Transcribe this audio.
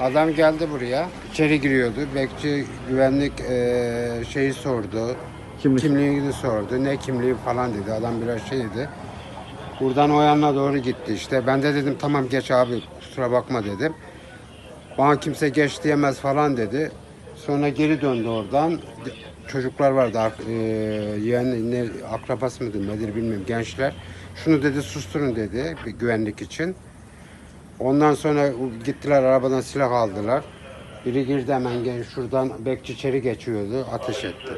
Adam geldi buraya. içeri giriyordu. Bekçi güvenlik eee, şeyi sordu. Kimlik. Kimliğini sordu. Ne kimliği falan dedi. Adam biraz şey dedi. Buradan o yanına doğru gitti işte. Ben de dedim tamam geç abi kusura bakma dedim. Bana kimse geç diyemez falan dedi. Sonra geri döndü oradan. Çocuklar vardı, ak- eee yeğen, ne, akrabası mıdır nedir bilmiyorum gençler. Şunu dedi susturun dedi güvenlik için. Ondan sonra gittiler arabadan silah aldılar. Biri girdi hemen gel şuradan bekçi içeri geçiyordu ateş etti.